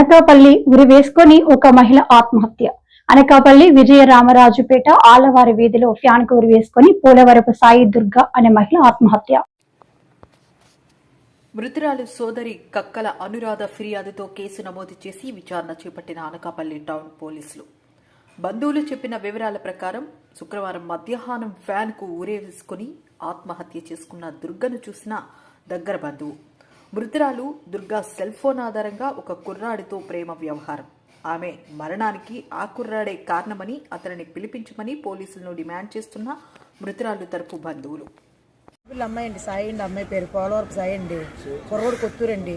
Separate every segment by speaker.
Speaker 1: అనకాపల్లి ఉరి వేసుకొని ఒక మహిళ ఆత్మహత్య. అనకాపల్లి విజయ రామరాజుపేట ఆలవారి వీధిలో ఫ్యాన్కు ఉరి వేసుకొని పోలవరపు సాయి దుర్గ అనే మహిళ ఆత్మహత్య.
Speaker 2: మృతురాలు సోదరి కక్కల అనురాధ ఫిర్యాదుతో కేసు నమోదు చేసి విచారణ చేపట్టిన అనకాపల్లి టౌన్ పోలీసులు. బంధువులు చెప్పిన వివరాల ప్రకారం శుక్రవారం మధ్యాహ్నం ఫ్యాన్కు ఊరేసుకుని ఆత్మహత్య చేసుకున్న దుర్గను చూసిన దగ్గర బంధువు. మృతురాలు దుర్గా సెల్ ఫోన్ ఆధారంగా ఒక కుర్రాడితో ప్రేమ వ్యవహారం. ఆమె మరణానికి ఆ కుర్రాడే కారణమని అతనిని పిలిపించమని పోలీసులను డిమాండ్ చేస్తున్న మృతురాలు తరపు బంధువులు.
Speaker 3: అమ్మాయి అండి సాయి అండి అమ్మాయి పేరు పోలవరపు సాయి అండి కుర్రోడు కొత్తూరండి.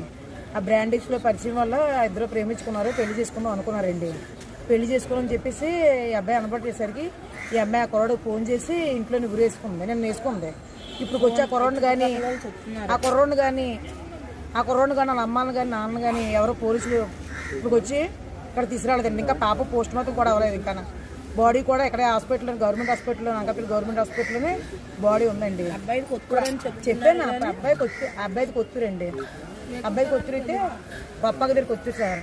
Speaker 3: ఆ బ్రాండిక్స్లో పరిచయం వల్ల ఇద్దరు ప్రేమించుకున్నారు పెళ్ళి చేసుకుందాం అనుకున్నారండి. పెళ్ళి చేసుకోవాలని చెప్పేసి ఈ అబ్బాయి అనబట్టేసరికి ఈ అమ్మాయి ఆ కుర్రాడు ఫోన్ చేసి ఇంట్లోని గురేసుకుంది నేను వేసుకుంది ఇప్పుడు వచ్చి ఆ కుర్రోడిని కానీ ఆ కుర్రోడిని కానీ ఆ కుర్రోడిని కానీ వాళ్ళ అమ్మాని కానీ నాన్న కానీ ఎవరో పోలీసులు ఇప్పుడు వచ్చి ఇక్కడ తీసుకురాలేదండి. ఇంకా పాప పోస్ట్ మార్టం కూడా అవ్వలేదు ఇంకా. బాడీ కూడా ఇక్కడ hospital government hospital Anakapalli government హాస్పిటల్లోనే బాడీ ఉందండి. అబ్బాయి కొత్తూరని చెప్పాను ఆ అబ్బాయి కొత్తు ఆ అబ్బాయిది కొత్తూరండి అబ్బాయి కొత్తూరు అయితే పప్ప దగ్గర కొత్తూరు సార్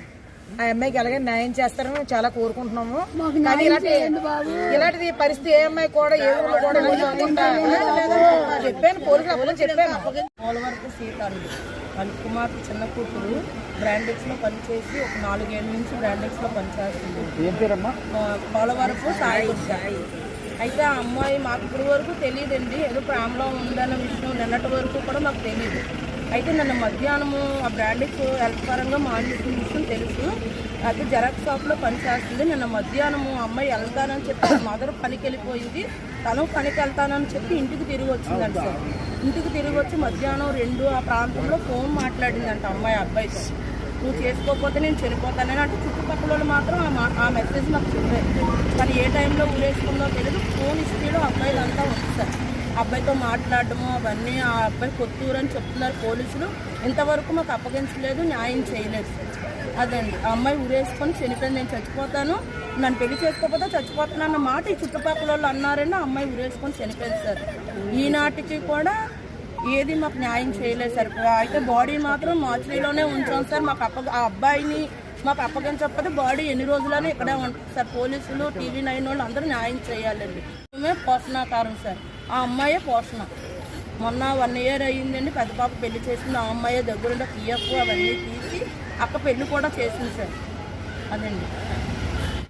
Speaker 3: ఆ అమ్మాయికి ఎలాగే న్యాయం చేస్తారని మేము చాలా కోరుకుంటున్నాము. కానీ ఇలాంటి ఇలాంటిది పరిస్థితి ఏ అమ్మాయి కూడా ఏ ఊళ్ళో కూడా. చెప్పాను పోలీసులు అప్పుడు చెప్పాను.
Speaker 4: పోలవరపు సీత అండి కుమార్తె చిన్న కూతురు బ్రాండెక్స్లో పనిచేసి ఒక నాలుగేళ్ళ నుంచి బ్రాండెక్స్లో పనిచేస్తుంది.
Speaker 5: ఏం పేరమ్మా?
Speaker 4: ఆ, పోలవరపు సాయి. అయితే ఆ అమ్మాయి మాకు ఇప్పటి వరకు తెలియదండి. ఏదో ప్రేమలో ఉందన్న విషయం నిన్నటి వరకు కూడా మాకు తెలియదు. అయితే నన్ను మధ్యాహ్నము ఆ బ్రాండ్కి హెల్త్ పరంగా మానేసిన విషయం తెలుసు. అది జెరాక్స్ షాప్లో పనిచేస్తుంది నిన్న మధ్యాహ్నము అమ్మాయి వెళ్తానని చెప్పి మదర్ పనికి వెళ్ళిపోయింది. తను పనికి వెళ్తానని చెప్పి ఇంటికి తిరిగి వచ్చిందంట సార్. ఇంటికి తిరిగి వచ్చి మధ్యాహ్నం రెండు ఆ ప్రాంతంలో ఫోన్ మాట్లాడిందంట అమ్మాయి అబ్బాయితో నువ్వు చేసుకోకపోతే నేను చనిపోతానని అంటే చుట్టుపక్కల వాళ్ళు మాత్రం ఆ ఆ మెసేజ్ నాకు చెప్పారు. కానీ ఏ టైంలో ఊరేసుకుందో తెలియదు ఫోన్ హిస్టరీలో అబ్బాయిలంతా ఉంది సార్. అబ్బాయితో మాట్లాడడము అవన్నీ ఆ అబ్బాయి కొత్తూరు అని చెప్తున్నారు పోలీసులు. ఇంతవరకు మాకు అప్పగించలేదు న్యాయం చేయలేదు. సార్ అదండి. ఆ అమ్మాయి ఊరేసుకొని చనిపోయింది నేను చచ్చిపోతాను. నన్ను పెళ్ళి చేసుకోకపోతే చచ్చిపోతాను అన్న మాట ఈ చుట్టుపక్కల వాళ్ళు అన్నారని ఆ అమ్మాయి ఊరేసుకొని చనిపోయింది సార్. ఈనాటికి కూడా ఏది మాకు న్యాయం చేయలేదు సార్. అయితే బాడీ మాత్రం మార్చిలోనే ఉంచాం సార్. మాకు అప్ప ఆ అబ్బాయిని మాకు అప్పగించకపోతే బాడీ ఎన్ని రోజులనే ఇక్కడే ఉంటుంది సార్ పోలీసులు టీవీ నైన్ వాళ్ళు అందరూ న్యాయం చేయాలండి. మేమే పోషణాకారం సార్. ఆ అమ్మాయే పోషణ. మొన్న వన్ ఇయర్ అయ్యిందండి పెద్ద పాప పెళ్ళి చేసింది. ఆ అమ్మాయి దగ్గరుండే పిఎఫ్ అవన్నీ తీసి అక్క పెళ్ళి కూడా చేసింది సార్. అదండి.